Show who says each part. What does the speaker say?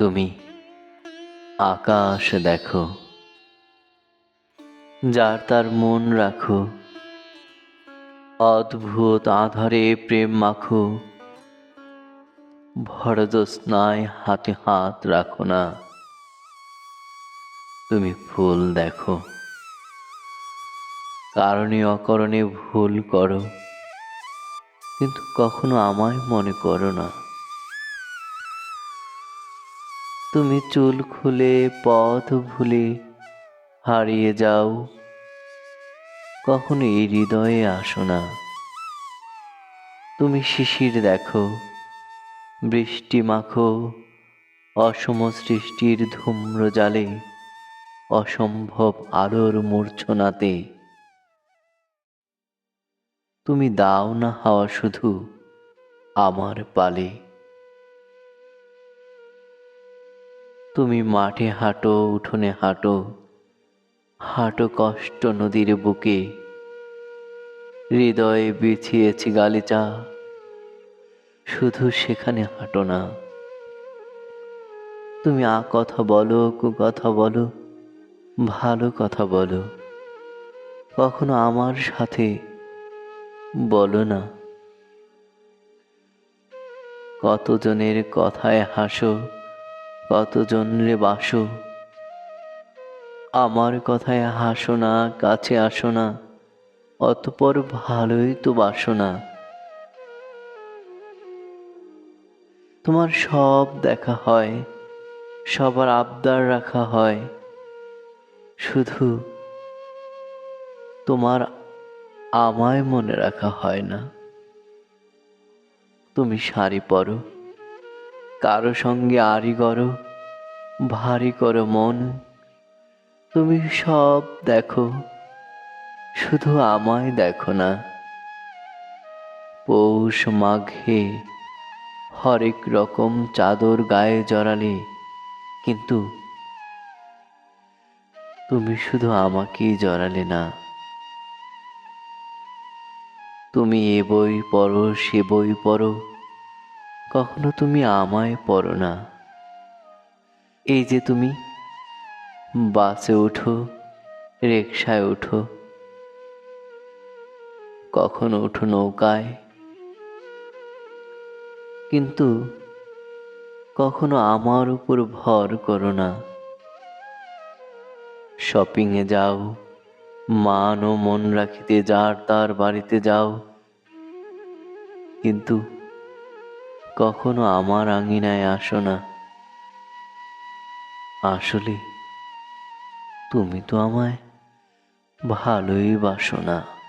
Speaker 1: তুমি। আকাশ দেখো। যার তার মন রাখো। অদ্ভুত আধারে প্রেম মাখো। ভরদস্নায় হাতে হাত রাখো না। তুমি ফুল দেখো। কারণে অকারণে ভুল করো। কিন্তু কখনো আমায় মনে করো না। তুমি চুল খুলে পথ ভুলে হারিয়ে যাও। কখনো এই হৃদয়ে আসো না। তুমি শিশির দেখো, বৃষ্টি মাখো, অসম সৃষ্টির ধূম্র জালে, অসম্ভব আলোর মূর্ছনাতে। তুমি দাও না হাওয়া শুধু আমার পালে। তুমি মাঠে হাঁটো, উঠোনে হাঁটো। হাঁটো কষ্ট নদীর বুকে। হৃদয়ে বিছিয়েছি গালিচা। শুধু সেখানে হাঁটো না। তুমি আ কথা বলো, কু কথা বলো, ভালো কথা বলো। কখনো আমার সাথে বলো না। কতজনের কথায় হাসো কতজনরে বাসো আমার কথায় হাসো না, কাছে আসো না, অতপর ভালোই তো বাসো না। তোমার সব দেখা হয়, সবার আবদার রাখা হয়, শুধু তোমার আমায় মনে রাখা হয় না। তুমি শাড়ি পরো। কারও সঙ্গে আড়ি করো, ভারী করো মন। তুমি সব দেখো, শুধু আমায় দেখো না। পৌষ মাঘে হরেক রকম চাদর গায়ে জড়ালে, কিন্তু তুমি শুধু আমাকেই জড়ালে না। তুমি এ বই পড়ো, সে বই পড়ো কখনো তুমি আমায় পড়ো না। এই যে তুমি, বাসে ওঠো রিক্সায় ওঠো কখনো ওঠো নৌকায়, কিন্তু কখনো আমার উপর ভর করো না। শপিংয়ে যাও, মান ও মন রাখিতে যার তার বাড়িতে যাও, কিন্তু কখনো আমার আঙিনায় আসো না। আসলে তুমি তো আমায় ভালোই বাসো না।